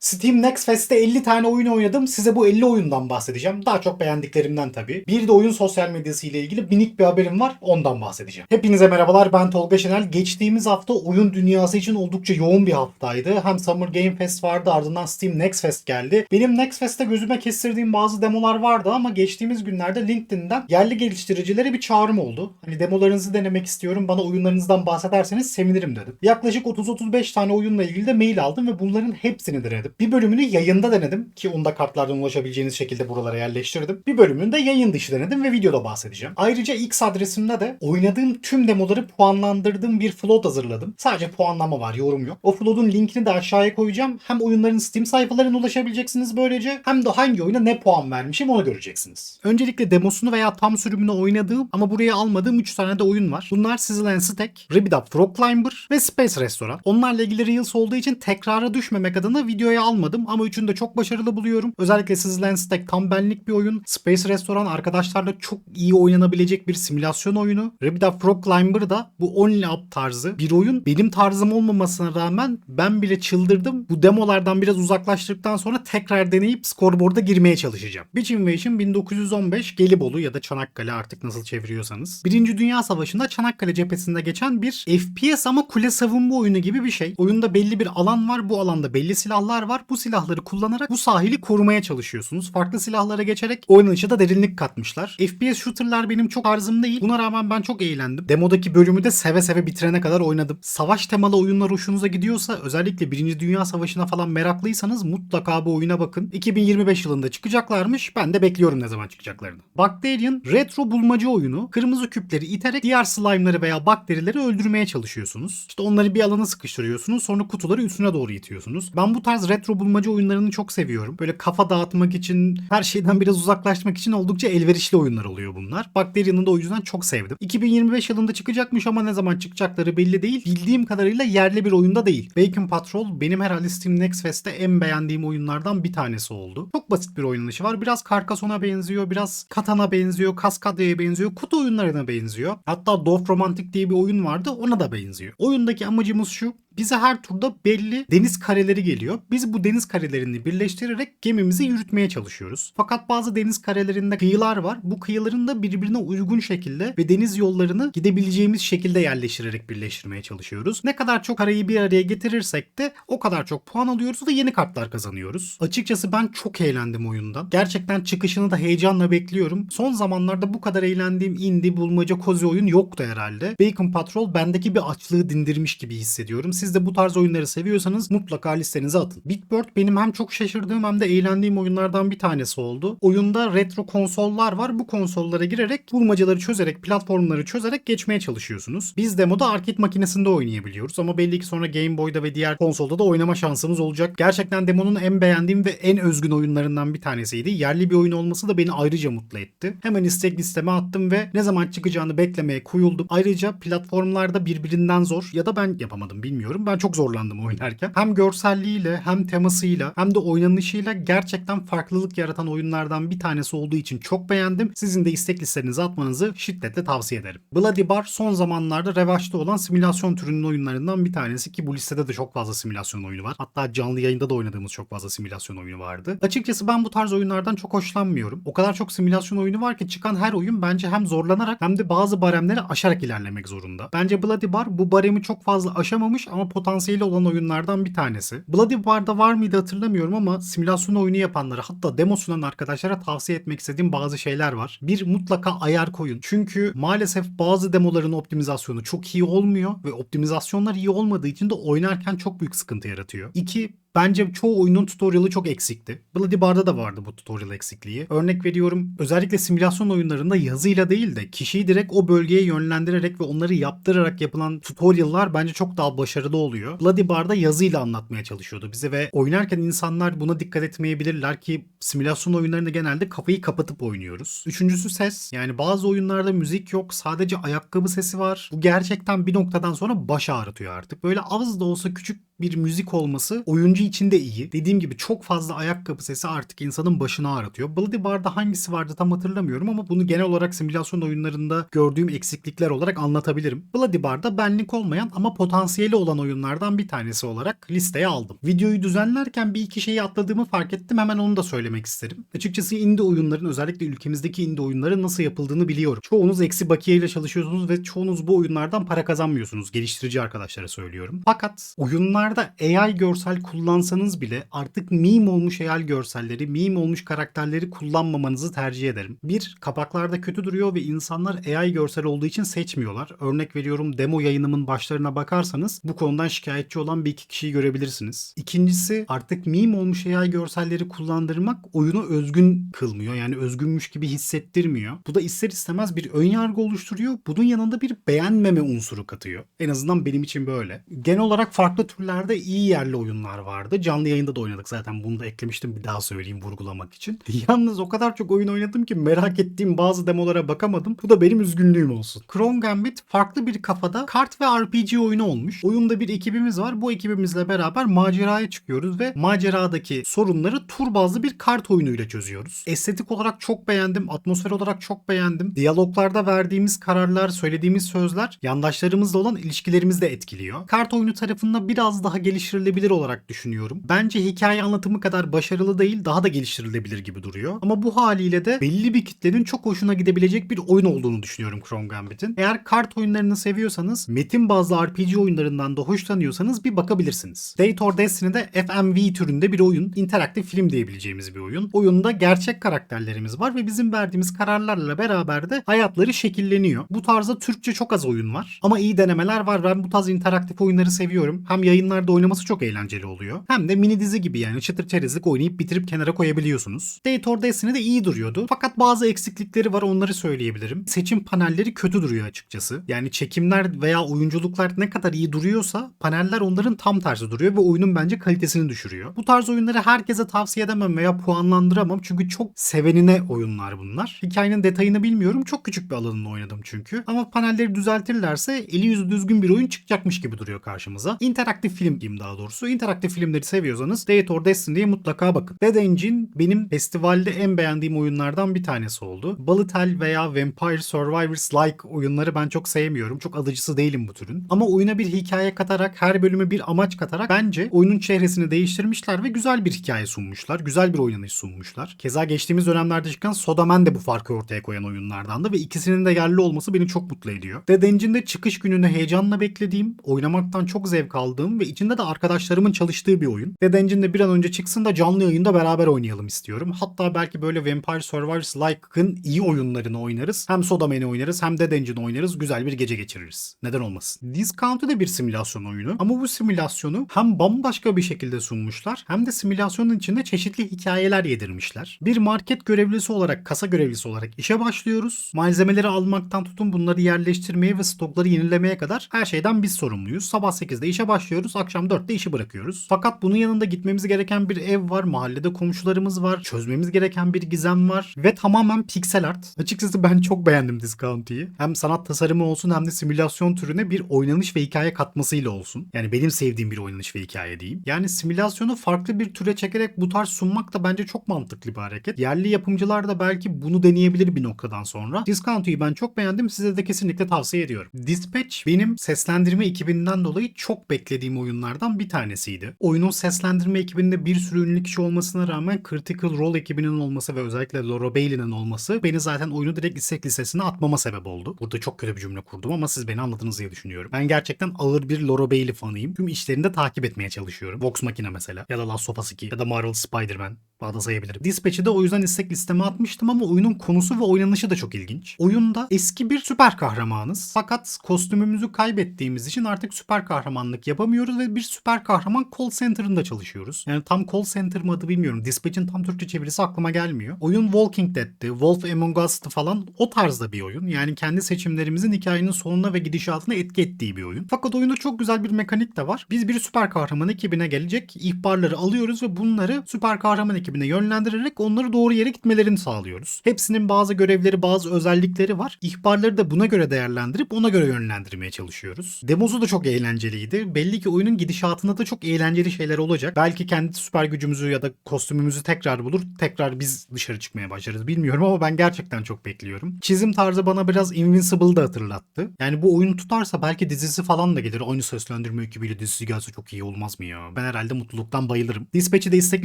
Steam Next Fest'te 50 tane oyun oynadım. Size bu 50 oyundan bahsedeceğim. Daha çok beğendiklerimden tabii. Bir de oyun sosyal medyası ile ilgili minik bir haberim var. Ondan bahsedeceğim. Hepinize merhabalar. Ben Tolga Şenel. Geçtiğimiz hafta oyun dünyası için oldukça yoğun bir haftaydı. Hem Summer Game Fest vardı ardından Steam Next Fest geldi. Benim Next Fest'te gözüme kestirdiğim bazı demolar vardı ama geçtiğimiz günlerde LinkedIn'den yerli geliştiricilere bir çağrım oldu. Hani demolarınızı denemek istiyorum. Bana oyunlarınızdan bahsederseniz sevinirim dedim. Yaklaşık 30-35 tane oyunla ilgili de mail aldım ve bunların hepsini denedim. Bir bölümünü yayında denedim ki onu da kartlardan ulaşabileceğiniz şekilde buralara yerleştirdim. Bir bölümünü de yayın dışı denedim ve videoda bahsedeceğim. Ayrıca X adresimde de oynadığım tüm demoları puanlandırdığım bir float hazırladım. Sadece puanlama var, yorum yok. O float'un linkini de aşağıya koyacağım. Hem oyunların Steam sayfalarına ulaşabileceksiniz böylece hem de hangi oyuna ne puan vermişim onu göreceksiniz. Öncelikle demosunu veya tam sürümünü oynadığım ama buraya almadığım 3 tane de oyun var. Bunlar Sizzle and Stack, Rabbit Up Frog Climber ve Space Restaurant. Onlarla ilgili Reels olduğu için tekrara düşmemek adına videoya almadım ama üçünü de çok başarılı buluyorum. Özellikle Sizzle and Stack tam benlik bir oyun. Space Restaurant arkadaşlarla çok iyi oynanabilecek bir simülasyon oyunu. Rabbit Up Frog Climber da bu Only Up tarzı bir oyun. Benim tarzım olmamasına rağmen ben bile çıldırdım. Bu demolardan biraz uzaklaştıktan sonra tekrar deneyip scoreboard'a girmeye çalışacağım. Beach Invasion 1915 Gelibolu ya da Çanakkale artık nasıl çeviriyorsanız. Birinci Dünya Savaşı'nda Çanakkale cephesinde geçen bir FPS ama kule savunma oyunu gibi bir şey. Oyunda belli bir alan var. Bu alanda belli silahlar var. Bu silahları kullanarak bu sahili korumaya çalışıyorsunuz. Farklı silahlara geçerek oynanışa da derinlik katmışlar. FPS shooter'lar benim çok tarzım değil. Buna rağmen ben çok eğlendim. Demodaki bölümü de seve seve bitirene kadar oynadım. Savaş temalı oyunlar hoşunuza gidiyorsa özellikle Birinci Dünya Savaşı'na falan meraklıysanız mutlaka bu oyuna bakın. 2025 yılında çıkacaklarmış. Ben de bekliyorum ne zaman çıkacaklarını. Bacterian retro bulmaca oyunu. Kırmızı küpleri iterek diğer slime'ları veya bakterileri öldürmeye çalışıyorsunuz. İşte onları bir alana sıkıştırıyorsunuz. Sonra kutuları üstüne doğru itiyorsunuz. Ben bu tarz retro bulmaca oyunlarını çok seviyorum. Böyle kafa dağıtmak için, her şeyden biraz uzaklaşmak için oldukça elverişli oyunlar oluyor bunlar. Bacterian'ı da o yüzden çok sevdim. 2025 yılında çıkacakmış ama ne zaman çıkacakları belli değil. Bildiğim kadarıyla yerli bir oyunda değil. Bacon Patrol benim herhalde Steam Next Fest'te en beğendiğim oyunlardan bir tanesi oldu. Çok basit bir oynanışı var. Biraz Carcassonne'a benziyor, biraz Katan'a benziyor, Kaskadya'ya benziyor, kutu oyunlarına benziyor. Hatta Dwarf Romantic diye bir oyun vardı ona da benziyor. Oyundaki amacımız şu. Bize her turda belli deniz kareleri geliyor. Biz bu deniz karelerini birleştirerek gemimizi yürütmeye çalışıyoruz. Fakat bazı deniz karelerinde kıyılar var. Bu kıyıların da birbirine uygun şekilde ve deniz yollarını gidebileceğimiz şekilde yerleştirerek birleştirmeye çalışıyoruz. Ne kadar çok kareyi bir araya getirirsek de o kadar çok puan alıyoruz ve yeni kartlar kazanıyoruz. Açıkçası ben çok eğlendim oyundan. Gerçekten çıkışını da heyecanla bekliyorum. Son zamanlarda bu kadar eğlendiğim indie bulmaca kozi oyun yoktu herhalde. Bacon Patrol bendeki bir açlığı dindirmiş gibi hissediyorum. Siz de bu tarz oyunları seviyorsanız mutlaka listenize atın. Bitbird benim hem çok şaşırdığım hem de eğlendiğim oyunlardan bir tanesi oldu. Oyunda retro konsollar var. Bu konsollara girerek bulmacaları çözerek, platformları çözerek geçmeye çalışıyorsunuz. Biz demoda arcade makinesinde oynayabiliyoruz ama belli ki sonra Game Boy'da ve diğer konsolda da oynama şansımız olacak. Gerçekten demonun en beğendiğim ve en özgün oyunlarından bir tanesiydi. Yerli bir oyun olması da beni ayrıca mutlu etti. Hemen istek listeme attım ve ne zaman çıkacağını beklemeye koyuldum. Ayrıca platformlarda birbirinden zor ya da ben yapamadım bilmiyorum. Ben çok zorlandım oynarken. Hem görselliğiyle hem temasıyla hem de oynanışıyla gerçekten farklılık yaratan oyunlardan bir tanesi olduğu için çok beğendim. Sizin de istek listenize atmanızı şiddetle tavsiye ederim. Bloody Bar son zamanlarda revaçta olan simülasyon türünün oyunlarından bir tanesi ki bu listede de çok fazla simülasyon oyunu var. Hatta canlı yayında da oynadığımız çok fazla simülasyon oyunu vardı. Açıkçası ben bu tarz oyunlardan çok hoşlanmıyorum. O kadar çok simülasyon oyunu var ki çıkan her oyun bence hem zorlanarak hem de bazı baremleri aşarak ilerlemek zorunda. Bence Bloody Bar bu baremi çok fazla aşamamış ama potansiyeli olan oyunlardan bir tanesi. Bloody Bar'da var mıydı hatırlamıyorum ama simülasyon oyunu yapanlara hatta demo sunan arkadaşlara tavsiye etmek istediğim bazı şeyler var. Bir mutlaka ayar koyun. Çünkü maalesef bazı demoların optimizasyonu çok iyi olmuyor ve optimizasyonlar iyi olmadığı için de oynarken çok büyük sıkıntı yaratıyor. İki Bence çoğu oyunun tutorial'ı çok eksikti. Bloody da vardı bu tutorial eksikliği. Örnek veriyorum özellikle simülasyon oyunlarında yazıyla değil de kişiyi direkt o bölgeye yönlendirerek ve onları yaptırarak yapılan tutorial'lar bence çok daha başarılı oluyor. Bloody Bar'da yazıyla anlatmaya çalışıyordu bize ve oynarken insanlar buna dikkat etmeyebilirler ki simülasyon oyunlarında genelde kafayı kapatıp oynuyoruz. Üçüncüsü ses. Yani bazı oyunlarda müzik yok sadece ayakkabı sesi var. Bu gerçekten bir noktadan sonra baş ağrıtıyor artık. Böyle az da olsa küçük bir müzik olması oyuncu oyuncu için de iyi. Dediğim gibi çok fazla ayakkabı sesi artık insanın başını ağrıtıyor. Bloody Bar'da hangisi vardı tam hatırlamıyorum ama bunu genel olarak simülasyon oyunlarında gördüğüm eksiklikler olarak anlatabilirim. Bloody Bar'da benlik olmayan ama potansiyeli olan oyunlardan bir tanesi olarak listeye aldım. Videoyu düzenlerken bir iki şeyi atladığımı fark ettim. Hemen onu da söylemek isterim. Açıkçası indie oyunların özellikle ülkemizdeki indie oyunların nasıl yapıldığını biliyorum. Çoğunuz eksi bakiyeyle çalışıyorsunuz ve çoğunuz bu oyunlardan para kazanmıyorsunuz. Geliştirici arkadaşlara söylüyorum. Fakat oyunlarda AI görsel kullansanız bile artık meme olmuş AI görselleri, meme olmuş karakterleri kullanmamanızı tercih ederim. Bir, kapaklarda kötü duruyor ve insanlar AI görsel olduğu için seçmiyorlar. Örnek veriyorum demo yayınımın başlarına bakarsanız bu konudan şikayetçi olan bir iki kişiyi görebilirsiniz. İkincisi artık meme olmuş AI görselleri kullandırmak oyunu özgün kılmıyor. Yani özgünmüş gibi hissettirmiyor. Bu da ister istemez bir ön yargı oluşturuyor. Bunun yanında bir beğenmeme unsuru katıyor. En azından benim için böyle. Genel olarak farklı türlerde iyi yerli oyunlar vardı. Canlı yayında da oynadık zaten. Bunu da eklemiştim bir daha söyleyeyim vurgulamak için. Yalnız o kadar çok oyun oynadım ki merak ettiğim bazı demolara bakamadım. Bu da benim üzgünlüğüm olsun. Chrome Gambit farklı bir kafada kart ve RPG oyunu olmuş. Oyunda bir ekibimiz var. Bu ekibimizle beraber maceraya çıkıyoruz ve maceradaki sorunları tur bazlı bir kart oyunuyla çözüyoruz. Estetik olarak çok beğendim. Atmosfer olarak çok beğendim. Diyaloglarda verdiğimiz kararlar, söylediğimiz sözler yandaşlarımızla olan ilişkilerimizi de etkiliyor. Kart oyunu tarafında biraz daha geliştirilebilir olarak düşünüyorum. Bence hikaye anlatımı kadar başarılı değil, daha da geliştirilebilir gibi duruyor. Ama bu haliyle de belli bir kitlenin çok hoşuna gidebilecek bir oyun olduğunu düşünüyorum Chrome Gambit'in. Eğer kart oyunlarını seviyorsanız, metin bazlı RPG oyunlarından da hoşlanıyorsanız bir bakabilirsiniz. Date or Destiny'de FMV türünde bir oyun, interaktif film diyebileceğimiz bir oyun. Oyunda gerçek karakterlerimiz var ve bizim verdiğimiz kararlarla beraber de hayatları şekilleniyor. Bu tarzda Türkçe çok az oyun var. Ama iyi denemeler var. Ben bu tarz interaktif oyunları seviyorum. Hem yayınlarda oynaması çok eğlenceli oluyor. Hem de mini dizi gibi yani çıtır çerezlik oynayıp bitirip kenara koyabiliyorsunuz. Date or Destiny de iyi duruyordu. Fakat bazı eksiklikleri var onları söyleyebilirim. Seçim panelleri kötü duruyor açıkçası. Yani çekimler veya oyunculuklar ne kadar iyi duruyorsa paneller onların tam tersi duruyor ve oyunun bence kalitesini düşürüyor. Bu tarz oyunları herkese tavsiye edemem veya puanlandıramam çünkü çok sevenine oyunlar bunlar. Hikayenin detayını bilmiyorum. Çok küçük bir alanında oynadım çünkü. Ama panelleri düzeltirlerse eli yüzü düzgün bir oyun çıkacakmış gibi duruyor karşımıza. İnteraktif film diyeyim daha doğrusu. İnteraktif filmleri seviyorsanız Date or Destiny'ye mutlaka bakın. Dead Engine benim festivalde en beğendiğim oyunlardan bir tanesi oldu. Bullet veya Vampire Survivors like oyunları ben çok sevmiyorum. Çok alıcısı değilim bu türün. Ama oyuna bir hikaye katarak, her bölüme bir amaç katarak bence oyunun çehresini değiştirmişler ve güzel bir hikaye sunmuşlar. Güzel bir oynanış sunmuşlar. Keza geçtiğimiz dönemlerde çıkan Sodaman de bu farkı ortaya koyan oyunlardandı ve ikisinin de yerli olması beni çok mutlu ediyor. Dead Engine'de çıkış gününü heyecanla beklediğim, oynamaktan çok zevk aldığım ve içinde de arkadaşlarımın çalıştığı bir oyun. Dead Engine'de bir an önce çıksın da canlı yayında beraber oynayalım istiyorum. Hatta belki böyle Vampire Survivors like'ın iyi oyunlarını oynarız. Hem Sodaman'i oynarız hem Dead Engine oynarız. Güzel bir gece geçiririz. Neden olmasın? Discount'u da bir simülasyon oyunu. Ama bu simülasyonu hem bambaşka bir şekilde sunmuşlar hem de simülasyonun içinde çeşitli hikayeler yedirmişler. Bir market görevlisi olarak, kasa görevlisi olarak işe başlıyoruz. Malzemeleri almaktan tutun bunları yerleştirmeye ve stokları yenilemeye kadar her şeyden biz sorumluyuz. Sabah 8'de işe başlıyoruz, akşam 4'te işi bırakıyoruz. Fakat bunun yanında gitmemiz gereken bir ev var, mahallede komşularımız var, çözmemiz gereken bir gizem var ve tamamen piksel art. Açıkçası ben çok beğendim Discount'ı. Hem sanat tasarımı olsun hem de simülasyon türüne bir oynanış ve hikaye katmasıyla olsun. Yani benim sevdiğim bir oynanış ve hikaye diyeyim. Yani simülasyonu farklı bir türe çekerek bu tarz sunmak da bence çok mantıklı bir hareket. Yerli yapımcılar da belki bunu deneyebilir bir noktadan sonra. Discount'u ben çok beğendim. Size de kesinlikle tavsiye ediyorum. Dispatch benim seslendirme ekibinden dolayı çok beklediğim oyunlardan bir tanesiydi. Oyunun seslendirme ekibinde bir sürü ünlü kişi olmasına rağmen Critical Role ekibinin olması ve özellikle Laura Bailey'nin olması beni zaten oyunu direkt istek listesine atmama sebep oldu. Burada çok kötü bir cümle kurdum ama siz beni anladınız diye düşünüyorum. Ben gerçekten ağır bir Laura Bailey fanıyım. Tüm işlerini de takip etmeye çalışıyorum. Vox Machina mesela ya da Last of Us 2 ya da Marvel Spider-Man bağda sayabilirim. Dispatch'i de o yüzden istek listeme atmıştım ama oyunun konusu ve oynanışı da çok ilginç. Oyunda eski bir süper kahramanız. Fakat kostümümüzü kaybettiğimiz için artık süper kahramanlık yapamıyoruz ve bir süper kahraman call center'ında çalışıyoruz. Yani tam call center mı adı bilmiyorum. Dispatch'in tam Türkçe çevirisi aklıma gelmiyor. Oyun Walking Dead'ti, Wolf Among Us'tı falan o tarzda bir oyun. Yani kendi seçimlerimizin hikayenin sonuna ve gidişatına etki ettiği bir oyun. Fakat oyunda çok güzel bir mekanik de var. Biz bir süper kahraman ekibine gelecek ihbarları alıyoruz ve bunları süper kahraman ekibi takibine yönlendirerek onları doğru yere gitmelerini sağlıyoruz. Hepsinin bazı görevleri, bazı özellikleri var. İhbarları da buna göre değerlendirip ona göre yönlendirmeye çalışıyoruz. Demosu da çok eğlenceliydi. Belli ki oyunun gidişatında da çok eğlenceli şeyler olacak. Belki kendi süper gücümüzü ya da kostümümüzü tekrar bulur, tekrar biz dışarı çıkmaya başlarız bilmiyorum ama ben gerçekten çok bekliyorum. Çizim tarzı bana biraz Invincible'ı da hatırlattı. Yani bu oyun tutarsa belki dizisi falan da gelir. Aynı seslendirme ekibiyle dizisi gelse çok iyi olmaz mı ya? Ben herhalde mutluluktan bayılırım. Dispatch'i de istek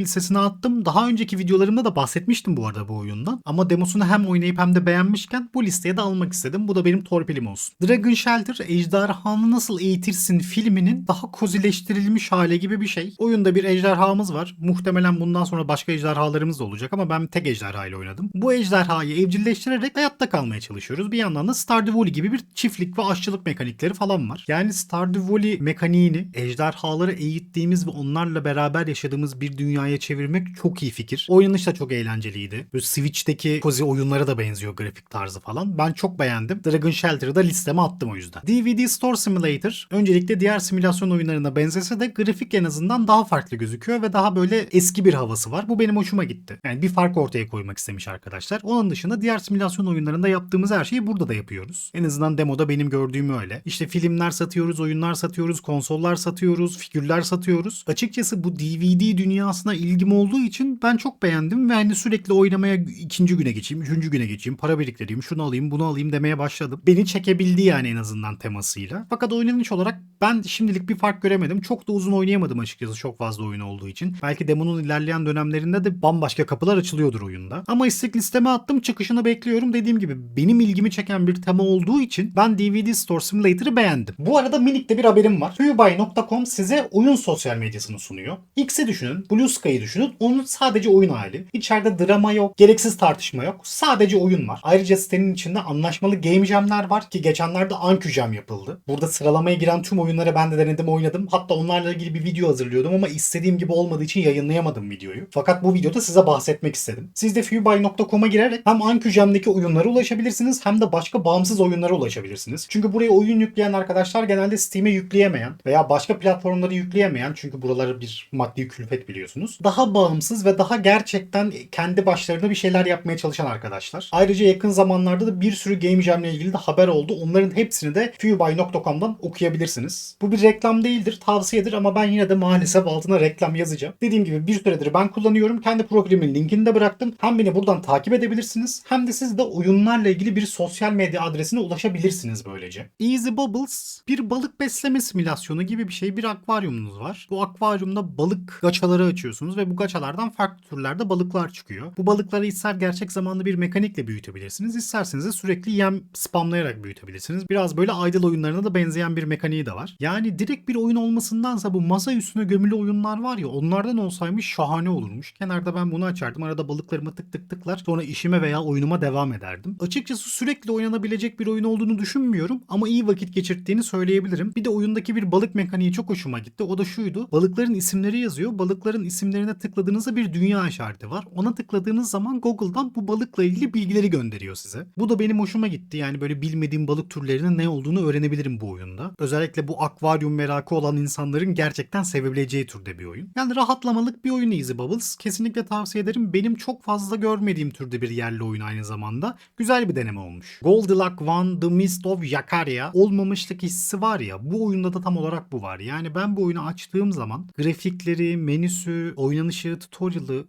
listesine attım. Daha önceki videolarımda da bahsetmiştim bu arada bu oyundan. Ama demosunu hem oynayıp hem de beğenmişken bu listeye de almak istedim. Bu da benim torpilim olsun. Dragon Shelter, Ejderhanı Nasıl Eğitirsin filminin daha kozileştirilmiş hali gibi bir şey. Oyunda bir ejderhamız var. Muhtemelen bundan sonra başka ejderhalarımız da olacak ama ben tek ejderha ile oynadım. Bu ejderhayı evcilleştirerek hayatta kalmaya çalışıyoruz. Bir yandan da Stardew Valley gibi bir çiftlik ve aşçılık mekanikleri falan var. Yani Stardew Valley mekaniğini ejderhaları eğittiğimiz ve onlarla beraber yaşadığımız bir dünyaya çevirmek çok iyi fikir. Oynanış da çok eğlenceliydi. Böyle Switch'teki kozi oyunlara da benziyor grafik tarzı falan. Ben çok beğendim. Dragon Shelter'ı da listeme attım o yüzden. DVD Store Simulator öncelikle diğer simülasyon oyunlarına benzese de grafik en azından daha farklı gözüküyor ve daha böyle eski bir havası var. Bu benim hoşuma gitti. Yani bir fark ortaya koymak istemiş arkadaşlar. Onun dışında diğer simülasyon oyunlarında yaptığımız her şeyi burada da yapıyoruz. En azından demoda benim gördüğüm öyle. İşte filmler satıyoruz, oyunlar satıyoruz, konsollar satıyoruz, figürler satıyoruz. Açıkçası bu DVD dünyasına ilgim olduğu için ben çok beğendim ve hani sürekli oynamaya ikinci güne geçeyim, üçüncü güne geçeyim, para biriktireyim, şunu alayım, bunu alayım demeye başladım. Beni çekebildi yani en azından temasıyla. Fakat oynanış olarak ben şimdilik bir fark göremedim. Çok da uzun oynayamadım açıkçası çok fazla oyun olduğu için. Belki demonun ilerleyen dönemlerinde de bambaşka kapılar açılıyordur oyunda. Ama istek listeme attım çıkışını bekliyorum. Dediğim gibi benim ilgimi çeken bir tema olduğu için ben DVD Store Simulator'ı beğendim. Bu arada minik de bir haberim var. Hubuy.com size oyun sosyal medyasını sunuyor. X'i düşünün, Blue Sky'ı düşünün. Onun sadece oyun hali. İçeride drama yok, gereksiz tartışma yok. Sadece oyun var. Ayrıca sitenin içinde anlaşmalı game jam'ler var ki geçenlerde Anki Jam yapıldı. Burada sıralamaya giren tüm oyunları ben de denedim oynadım. Hatta onlarla ilgili bir video hazırlıyordum ama istediğim gibi olmadığı için yayınlayamadım videoyu. Fakat bu videoda size bahsetmek istedim. Siz de Fubuy.com'a girerek hem Anki Jam'deki oyunlara ulaşabilirsiniz hem de başka bağımsız oyunlara ulaşabilirsiniz. Çünkü buraya oyun yükleyen arkadaşlar genelde Steam'e yükleyemeyen veya başka platformları yükleyemeyen çünkü buraları bir maddi külfet biliyorsunuz. Daha bağımsız ve daha gerçekten kendi başlarına bir şeyler yapmaya çalışan arkadaşlar. Ayrıca yakın zamanlarda da bir sürü Game Jam ile ilgili de haber oldu. Onların hepsini de fubuy.com'dan okuyabilirsiniz. Bu bir reklam değildir, tavsiyedir ama ben yine de maalesef altına reklam yazacağım. Dediğim gibi bir süredir ben kullanıyorum. Kendi profilimin linkini de bıraktım. Hem beni buradan takip edebilirsiniz hem de siz de oyunlarla ilgili bir sosyal medya adresine ulaşabilirsiniz böylece. Easy Bubbles bir balık besleme simülasyonu gibi bir şey. Bir akvaryumunuz var. Bu akvaryumda balık gaçaları açıyorsunuz ve bu gaçalardan farklı türlerde balıklar çıkıyor. Bu balıkları ister gerçek zamanlı bir mekanikle büyütebilirsiniz. isterseniz de sürekli yem spamlayarak büyütebilirsiniz. Biraz böyle idle oyunlarına da benzeyen bir mekaniği de var. Yani direkt bir oyun olmasındansa bu masa üstüne gömülü oyunlar var ya onlardan olsaymış şahane olurmuş. Kenarda ben bunu açardım. Arada balıklarımı tık tık tıklar. Sonra işime veya oyunuma devam ederdim. Açıkçası sürekli oynanabilecek bir oyun olduğunu düşünmüyorum ama iyi vakit geçirttiğini söyleyebilirim. Bir de oyundaki bir balık mekaniği çok hoşuma gitti. O da şuydu. Balıkların isimleri yazıyor. Balıkların isimlerine tıkladığınızda bir dünya işareti var. Ona tıkladığınız zaman Google'dan bu balıkla ilgili bilgileri gönderiyor size. Bu da benim hoşuma gitti. Yani böyle bilmediğim balık türlerinin ne olduğunu öğrenebilirim bu oyunda. Özellikle bu akvaryum merakı olan insanların gerçekten sevebileceği türde bir oyun. Yani rahatlamalık bir oyun Easy Bubbles. Kesinlikle tavsiye ederim. Benim çok fazla görmediğim türde bir yerli oyun aynı zamanda. Güzel bir deneme olmuş. Goldilocks One The Mist of Yakaria olmamışlık hissi var ya bu oyunda da tam olarak bu var. Yani ben bu oyunu açtığım zaman grafikleri, menüsü, oynanışı, tutorial'ı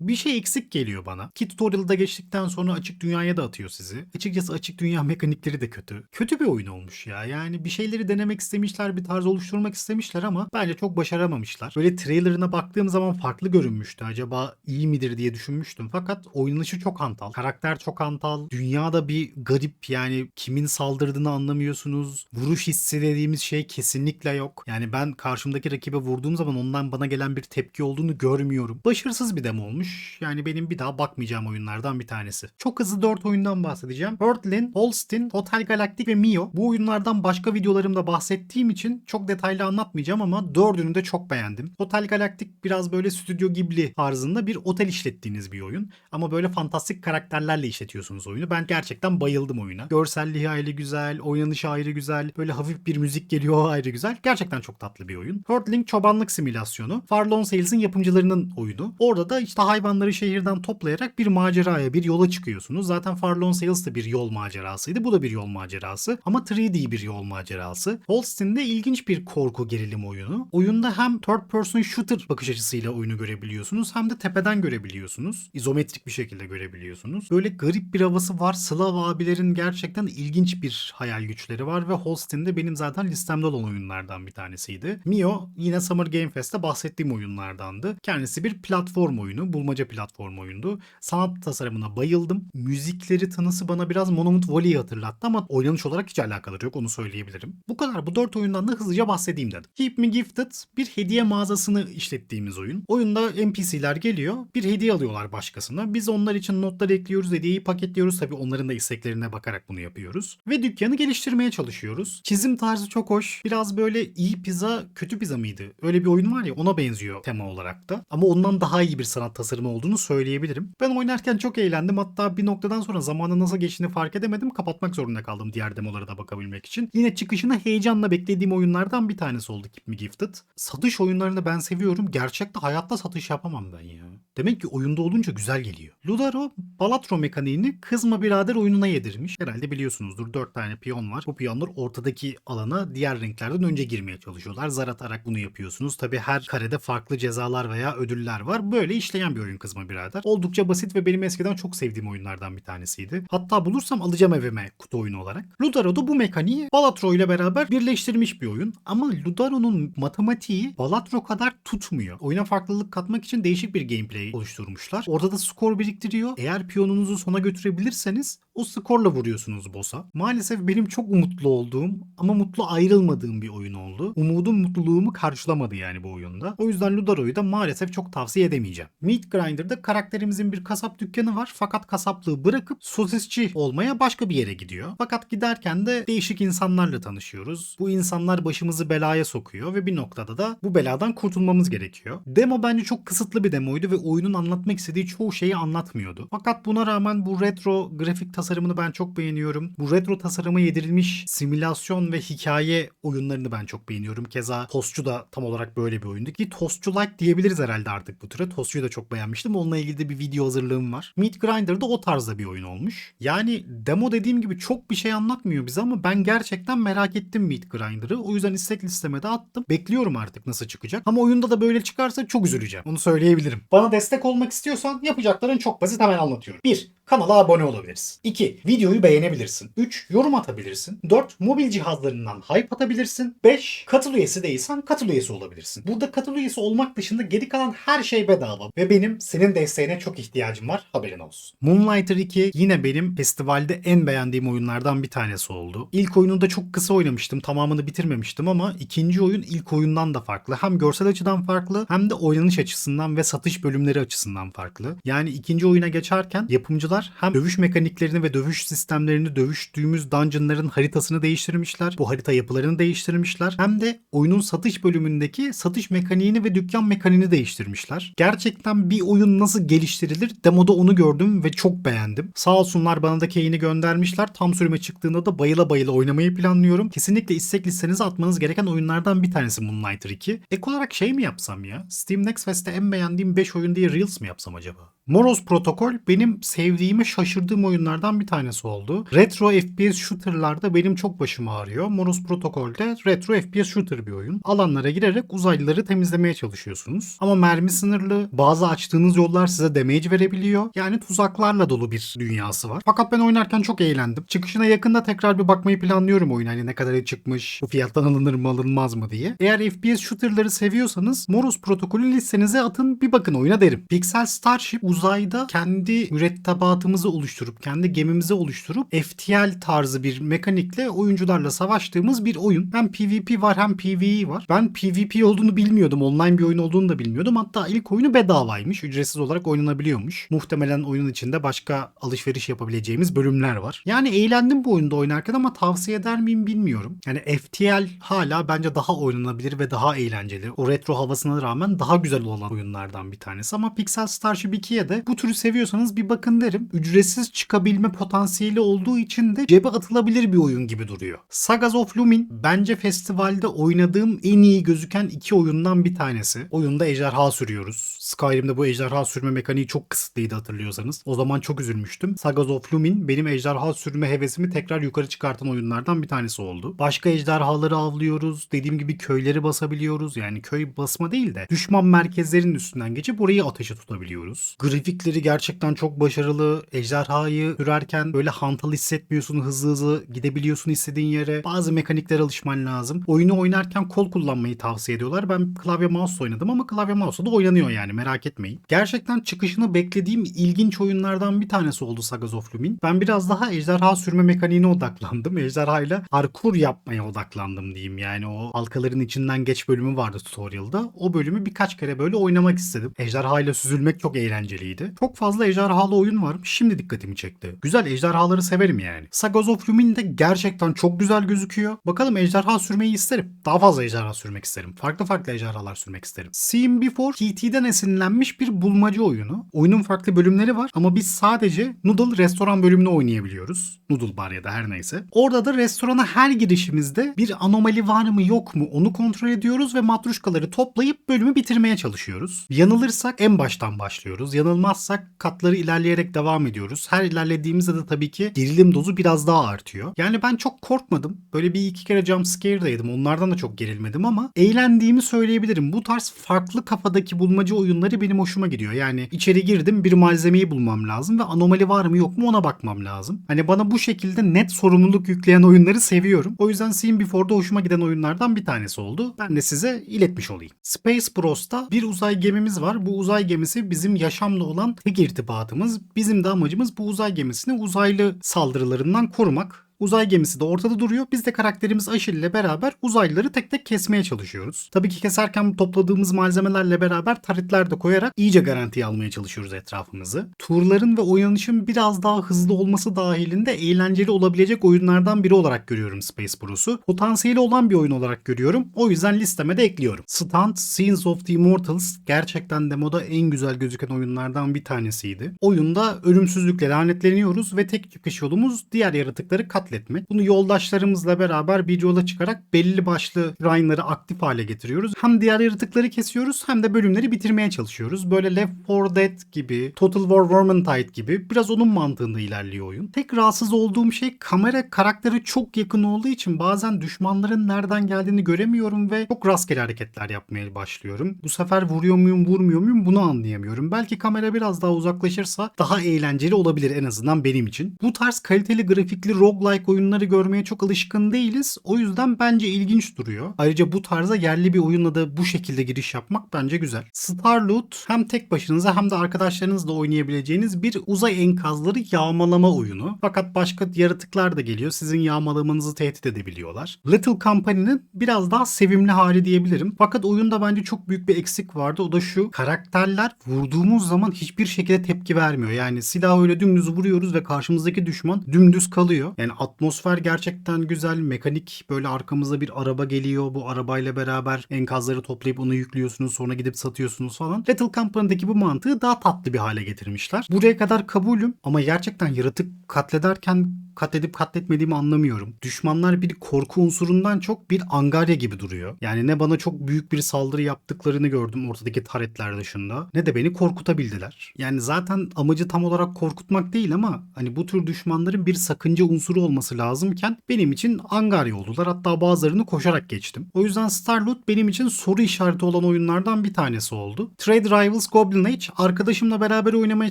bir şey eksik geliyor bana. Ki tutorial'da geçtikten sonra açık dünyaya da atıyor sizi. Açıkçası açık dünya mekanikleri de kötü. Kötü bir oyun olmuş ya. Yani bir şeyleri denemek istemişler, bir tarz oluşturmak istemişler ama bence çok başaramamışlar. Böyle trailerına baktığım zaman farklı görünmüştü. Acaba iyi midir diye düşünmüştüm. Fakat oynanışı çok hantal. Karakter çok hantal. Dünyada bir garip yani kimin saldırdığını anlamıyorsunuz. Vuruş hissi dediğimiz şey kesinlikle yok. Yani ben karşımdaki rakibe vurduğum zaman ondan bana gelen bir tepki olduğunu görmüyorum. Başarısız bir demo olmuş. Yani benim bir daha bakmayacağım oyunlardan bir tanesi. Çok hızlı 4 oyundan bahsedeceğim. Earthling, Holstein, Hotel Galactic ve Mio. Bu oyunlardan başka videolarımda bahsettiğim için çok detaylı anlatmayacağım ama dördünü de çok beğendim. Hotel Galactic biraz böyle Stüdyo Ghibli tarzında bir otel işlettiğiniz bir oyun. Ama böyle fantastik karakterlerle işletiyorsunuz oyunu. Ben gerçekten bayıldım oyuna. Görselliği ayrı güzel, oynanışı ayrı güzel. Böyle hafif bir müzik geliyor ayrı güzel. Gerçekten çok tatlı bir oyun. Earthling çobanlık simülasyonu. Farlon Sales'in yapımcılarının oyunu. Orada da işte hayvanları şehirden toplayarak bir maceraya, bir yola çıkıyorsunuz. Zaten Farlon Sales de bir yol macerasıydı. Bu da bir yol macerası ama 3D bir yol macerası. Holstein'de ilginç bir korku gerilim oyunu. Oyunda hem third person shooter bakış açısıyla oyunu görebiliyorsunuz hem de tepeden görebiliyorsunuz. İzometrik bir şekilde görebiliyorsunuz. Böyle garip bir havası var. Slav abilerin gerçekten ilginç bir hayal güçleri var ve Holstein'de benim zaten listemde olan oyunlardan bir tanesiydi. Mio yine Summer Game Fest'te bahsettiğim oyunlardandı. Kendisi bir platform oyunu, bulmaca platform oyundu. Sanat tasarımına bayıldım. Müzikleri tanısı bana biraz Monument Valley'i hatırlattı ama oynanış olarak hiç alakaları yok onu söyleyebilirim. Bu kadar bu dört oyundan da hızlıca bahsedeyim dedim. Keep Me Gifted bir hediye mağazasını işlettiğimiz oyun. Oyunda NPC'ler geliyor bir hediye alıyorlar başkasına. Biz onlar için notlar ekliyoruz, hediyeyi paketliyoruz. Tabii onların da isteklerine bakarak bunu yapıyoruz. Ve dükkanı geliştirmeye çalışıyoruz. Çizim tarzı çok hoş. Biraz böyle iyi pizza, kötü pizza mıydı? Öyle bir oyun var ya ona benziyor tema olarak da. Ama ondan daha iyi bir sanat tasarımı olduğunu söyleyebilirim. Ben oynarken çok eğlendim. Hatta bir noktadan sonra zamanın nasıl geçtiğini fark edemedim. Kapatmak zorunda kaldım diğer demolara da bakabilmek için. Yine çıkışını heyecanla beklediğim oyunlardan bir tanesi oldu Keep Me Gifted. Satış oyunlarını ben seviyorum. Gerçekte hayatta satış yapamam ben ya. Demek ki oyunda olunca güzel geliyor. Ludaro Balatro mekaniğini kızma birader oyununa yedirmiş. Herhalde biliyorsunuzdur 4 tane piyon var. Bu piyonlar ortadaki alana diğer renklerden önce girmeye çalışıyorlar. Zar atarak bunu yapıyorsunuz. Tabi her karede farklı cezalar veya ödüller var. Böyle işleyen bir oyun kızma birader. Oldukça basit ve benim eskiden çok sevdiğim oyunlardan bir tanesiydi. Hatta bulursam alacağım evime kutu oyunu olarak. Ludaro da bu mekaniği Balatro ile beraber birleştirmiş bir oyun. Ama Ludaro'nun matematiği Balatro kadar tutmuyor. Oyuna farklılık katmak için değişik bir gameplay oluşturmuşlar. Orada da skor biriktiriyor. Eğer piyonunuzu sona götürebilirseniz o skorla vuruyorsunuz boss'a. Maalesef benim çok umutlu olduğum ama mutlu ayrılmadığım bir oyun oldu. Umudum mutluluğumu karşılamadı yani bu oyunda. O yüzden Ludaro'yu da maalesef çok tavsiye edemeyeceğim. Meat Grinder'da karakterimizin bir kasap dükkanı var fakat kasaplığı bırakıp sosisçi olmaya başka bir yere gidiyor. Fakat giderken de değişik insanlarla tanışıyoruz. Bu insanlar başımızı belaya sokuyor ve bir noktada da bu beladan kurtulmamız gerekiyor. Demo bence çok kısıtlı bir demoydu ve oyunun anlatmak istediği çoğu şeyi anlatmıyordu. Fakat buna rağmen bu retro grafik tasarımını ben çok beğeniyorum. Bu retro tasarıma yedirilmiş simülasyon ve hikaye oyunlarını ben çok beğeniyorum. Keza Tostçu da tam olarak böyle bir oyundu ki Tostçu like diyebiliriz herhalde artık bu türe. Tostçu'yu da çok beğenmiştim. Onunla ilgili de bir video hazırlığım var. Meat Grinder da o tarzda bir oyun olmuş. Yani demo dediğim gibi çok bir şey anlatmıyor bize ama ben gerçekten merak ettim Meat Grinder'ı. O yüzden istek listeme de attım. Bekliyorum artık nasıl çıkacak. Ama oyunda da böyle çıkarsa çok üzüleceğim. Onu söyleyebilirim. Bana destek olmak istiyorsan yapacakların çok basit hemen anlatıyorum. 1. Kanala abone olabilirsin. 2. Videoyu beğenebilirsin. 3. Yorum atabilirsin. 4. Mobil cihazlarından hype atabilirsin. 5. Katıl üyesi değilsen katıl üyesi olabilirsin. Burada katıl üyesi olmak dışında geri kalan her şey bedava. Ve benim senin desteğine çok ihtiyacım var. Haberin olsun. Moonlighter 2 yine benim festivalde en beğendiğim oyunlardan bir tanesi oldu. İlk oyunu da çok kısa oynamıştım. Tamamını bitirmemiştim ama ikinci oyun ilk oyundan da farklı. Hem görsel açıdan farklı hem de oynanış açısından ve satış bölümleri açısından farklı. Yani ikinci oyuna geçerken yapımcılar hem dövüş mekaniklerini ve dövüş sistemlerini dövüştüğümüz dungeonların haritasını değiştirmişler. Bu harita yapılarını değiştirmişler. Hem de oyunun satış bölümündeki satış mekaniğini ve dükkan mekaniğini değiştirmişler. Gerçekten bir oyun nasıl geliştirilir demoda onu gördüm ve çok beğendim. Sağ olsunlar bana da keyini göndermişler. Tam sürüme çıktığında da bayıla bayıla oynamayı planlıyorum. Kesinlikle istek listenize atmanız gereken oyunlardan bir tanesi Moonlighter 2. Ek olarak şey mi yapsam ya? Steam Next Fest'te en beğendiğim 5 oyun diye Reels mi yapsam acaba? Moros Protocol benim sevdiğime şaşırdığım oyunlardan bir tanesi oldu. Retro FPS shooter'larda benim çok başım ağrıyor. Moros Protocol'de retro FPS shooter bir oyun. Alanlara girerek uzaylıları temizlemeye çalışıyorsunuz. Ama mermi sınırlı, bazı açtığınız yollar size damage verebiliyor. Yani tuzaklarla dolu bir dünyası var. Fakat ben oynarken çok eğlendim. Çıkışına yakında tekrar bir bakmayı planlıyorum oyun. Hani ne kadar çıkmış, bu fiyattan alınır mı alınmaz mı diye. Eğer FPS shooter'ları seviyorsanız Moros Protocol'ü listenize atın bir bakın oyuna derim. Pixel Starship uzayda kendi mürettebatımızı oluşturup, kendi gemimizi oluşturup FTL tarzı bir mekanikle oyuncularla savaştığımız bir oyun. Hem PvP var hem PvE var. Ben PvP olduğunu bilmiyordum. Online bir oyun olduğunu da bilmiyordum. Hatta ilk oyunu bedavaymış. Ücretsiz olarak oynanabiliyormuş. Muhtemelen oyunun içinde başka alışveriş yapabileceğimiz bölümler var. Yani eğlendim bu oyunda oynarken ama tavsiye eder miyim bilmiyorum. Yani FTL hala bence daha oynanabilir ve daha eğlenceli. O retro havasına rağmen daha güzel olan oyunlardan bir tanesi. Ama Pixel Starship 2'ye de De bu türü seviyorsanız bir bakın derim. Ücretsiz çıkabilme potansiyeli olduğu için de cebe atılabilir bir oyun gibi duruyor. Sagas of Lumin bence festivalde oynadığım en iyi gözüken iki oyundan bir tanesi. Oyunda ejderha sürüyoruz. Skyrim'de bu ejderha sürme mekaniği çok kısıtlıydı hatırlıyorsanız. O zaman çok üzülmüştüm. Sagas of Lumin benim ejderha sürme hevesimi tekrar yukarı çıkartan oyunlardan bir tanesi oldu. Başka ejderhaları avlıyoruz. Dediğim gibi köyleri basabiliyoruz. Yani köy basma değil de düşman merkezlerinin üstünden geçip orayı ateşe tutabiliyoruz. Grafikleri gerçekten çok başarılı. Ejderhayı sürerken böyle hantal hissetmiyorsun. Hızlı hızlı gidebiliyorsun istediğin yere. Bazı mekaniklere alışman lazım. Oyunu oynarken kol kullanmayı tavsiye ediyorlar. Ben klavye mouse oynadım ama klavye mouse'la da oynanıyor yani merak etmeyin. Gerçekten çıkışını beklediğim ilginç oyunlardan bir tanesi oldu Sagas of Lumin. Ben biraz daha ejderha sürme mekaniğine odaklandım. Ejderhayla parkur yapmaya odaklandım diyeyim. Yani o halkaların içinden geç bölümü vardı tutorial'da. O bölümü birkaç kere böyle oynamak istedim. Ejderhayla süzülmek çok eğlenceliydi. Çok fazla ejderhalı oyun var. Şimdi dikkatimi çekti. Güzel ejderhaları severim yani. Sagas of Lumin de gerçekten çok güzel gözüküyor. Bakalım ejderha sürmeyi isterim. Daha fazla ejderha sürmek isterim. Farklı farklı ejderhalar sürmek isterim. Seen Before TT'den esinlenmiş bir bulmaca oyunu. Oyunun farklı bölümleri var ama biz sadece Noodle restoran bölümünü oynayabiliyoruz. Noodle bar ya da her neyse. Orada da restorana her girişimizde bir anomali var mı yok mu onu kontrol ediyoruz ve matruşkaları toplayıp bölümü bitirmeye çalışıyoruz. Yanılırsak en baştan başlıyoruz. Yanılmazsak katları ilerleyerek devam ediyoruz. Her ilerlediğimizde de tabii ki gerilim dozu biraz daha artıyor. Yani ben çok korkmadım. Böyle bir iki kere jump scare. Onlardan da çok gerilmedim ama eğlendiğimi söyleyebilirim. Bu tarz farklı kafadaki bulmaca oyunları benim hoşuma gidiyor. Yani içeri girdim bir malzemeyi bulmam lazım ve anomali var mı yok mu ona bakmam lazım. Hani bana bu şekilde net sorumluluk yükleyen oyunları seviyorum. O yüzden Seen Before'da hoşuma giden oyunlardan bir tanesi oldu. Ben de size iletmiş olayım. Space Bros'ta bir uzay gemimiz var. Bu uzay gemisi bizim yaşamla olan tek irtibatımız. Bizim de amacımız bu uzay gemisini uzaylı saldırılarından korumak. Uzay gemisi de ortada duruyor. Biz de karakterimiz Aşil ile beraber uzaylıları tek tek kesmeye çalışıyoruz. Tabii ki keserken topladığımız malzemelerle beraber taretler de koyarak iyice garantiye almaya çalışıyoruz etrafımızı. Turların ve oynanışın biraz daha hızlı olması dahilinde eğlenceli olabilecek oyunlardan biri olarak görüyorum Space Bros'u. Potansiyeli olan bir oyun olarak görüyorum. O yüzden listeme de ekliyorum. Stunt Scenes of the Immortals gerçekten demoda en güzel gözüken oyunlardan bir tanesiydi. Oyunda ölümsüzlükle lanetleniyoruz ve tek çıkış yolumuz diğer yaratıkları kat katletmek. Bunu yoldaşlarımızla beraber bir yola çıkarak belli başlı shrines aktif hale getiriyoruz. Hem diğer yaratıkları kesiyoruz hem de bölümleri bitirmeye çalışıyoruz. Böyle Left 4 Dead gibi, Total War Vermintide gibi biraz onun mantığında ilerliyor oyun. Tek rahatsız olduğum şey kamera karakteri çok yakın olduğu için bazen düşmanların nereden geldiğini göremiyorum ve çok rastgele hareketler yapmaya başlıyorum. Bu sefer vuruyor muyum vurmuyor muyum bunu anlayamıyorum. Belki kamera biraz daha uzaklaşırsa daha eğlenceli olabilir en azından benim için. Bu tarz kaliteli grafikli roguelike roguelike oyunları görmeye çok alışkın değiliz. O yüzden bence ilginç duruyor. Ayrıca bu tarza yerli bir oyunla da bu şekilde giriş yapmak bence güzel. Starloot hem tek başınıza hem de arkadaşlarınızla oynayabileceğiniz bir uzay enkazları yağmalama oyunu. Fakat başka yaratıklar da geliyor. Sizin yağmalamanızı tehdit edebiliyorlar. Little Company'nin biraz daha sevimli hali diyebilirim. Fakat oyunda bence çok büyük bir eksik vardı. O da şu. Karakterler vurduğumuz zaman hiçbir şekilde tepki vermiyor. Yani silahı öyle dümdüz vuruyoruz ve karşımızdaki düşman dümdüz kalıyor. Yani atmosfer gerçekten güzel. Mekanik böyle arkamızda bir araba geliyor. Bu arabayla beraber enkazları toplayıp onu yüklüyorsunuz. Sonra gidip satıyorsunuz falan. Little Company'deki bu mantığı daha tatlı bir hale getirmişler. Buraya kadar kabulüm ama gerçekten yaratık katlederken katledip katletmediğimi anlamıyorum. Düşmanlar bir korku unsurundan çok bir angarya gibi duruyor. Yani ne bana çok büyük bir saldırı yaptıklarını gördüm ortadaki taretler dışında ne de beni korkutabildiler. Yani zaten amacı tam olarak korkutmak değil ama hani bu tür düşmanların bir sakınca unsuru olması lazımken benim için angarya oldular. Hatta bazılarını koşarak geçtim. O yüzden Starloot benim için soru işareti olan oyunlardan bir tanesi oldu. Trade Rivals Goblin Age arkadaşımla beraber oynamaya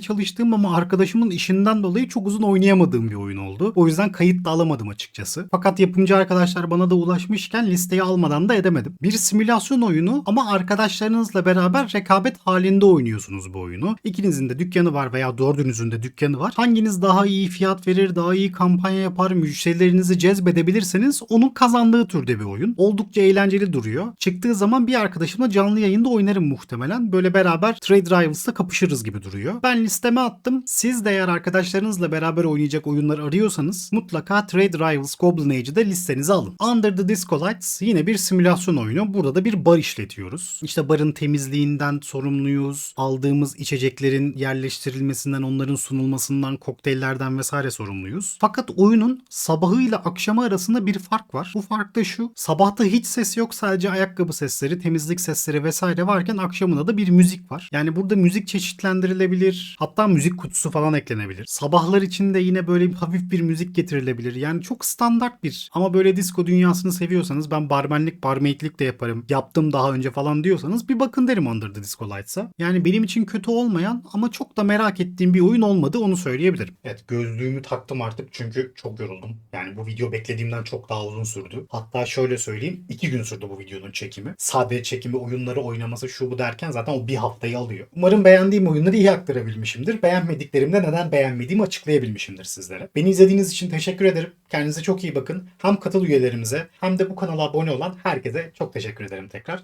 çalıştığım ama arkadaşımın işinden dolayı çok uzun oynayamadığım bir oyun oldu. O yüzden kayıt da alamadım açıkçası. Fakat yapımcı arkadaşlar bana da ulaşmışken listeyi almadan da edemedim. Bir simülasyon oyunu ama arkadaşlarınızla beraber rekabet halinde oynuyorsunuz bu oyunu. İkinizin de dükkanı var veya dördünüzün de dükkanı var. Hanginiz daha iyi fiyat verir, daha iyi kampanya yapar, müşterilerinizi cezbedebilirseniz onun kazandığı türde bir oyun. Oldukça eğlenceli duruyor. Çıktığı zaman bir arkadaşımla canlı yayında oynarım muhtemelen. Böyle beraber Trade Rivals'ta kapışırız gibi duruyor. Ben listeme attım. Siz de eğer arkadaşlarınızla beraber oynayacak oyunlar arıyorsanız istiyorsanız mutlaka Trade Rivals Goblin Age'i de listenize alın. Under the Disco Lights yine bir simülasyon oyunu. Burada da bir bar işletiyoruz. İşte barın temizliğinden sorumluyuz. Aldığımız içeceklerin yerleştirilmesinden, onların sunulmasından, kokteyllerden vesaire sorumluyuz. Fakat oyunun sabahıyla akşamı arasında bir fark var. Bu fark da şu. Sabahta hiç ses yok. Sadece ayakkabı sesleri, temizlik sesleri vesaire varken akşamında da bir müzik var. Yani burada müzik çeşitlendirilebilir. Hatta müzik kutusu falan eklenebilir. Sabahlar için de yine böyle hafif bir müzik getirilebilir. Yani çok standart bir ama böyle disco dünyasını seviyorsanız ben barmenlik, barmaidlik de yaparım. Yaptım daha önce falan diyorsanız bir bakın derim Under the Disco Lights'a. Yani benim için kötü olmayan ama çok da merak ettiğim bir oyun olmadı onu söyleyebilirim. Evet gözlüğümü taktım artık çünkü çok yoruldum. Yani bu video beklediğimden çok daha uzun sürdü. Hatta şöyle söyleyeyim iki gün sürdü bu videonun çekimi. Sadece çekimi, oyunları oynaması şu bu derken zaten o bir haftayı alıyor. Umarım beğendiğim oyunları iyi aktarabilmişimdir. Beğenmediklerimde neden beğenmediğimi açıklayabilmişimdir sizlere. Beni izlediğiniz için teşekkür ederim. Kendinize çok iyi bakın. Hem katıl üyelerimize hem de bu kanala abone olan herkese çok teşekkür ederim tekrar.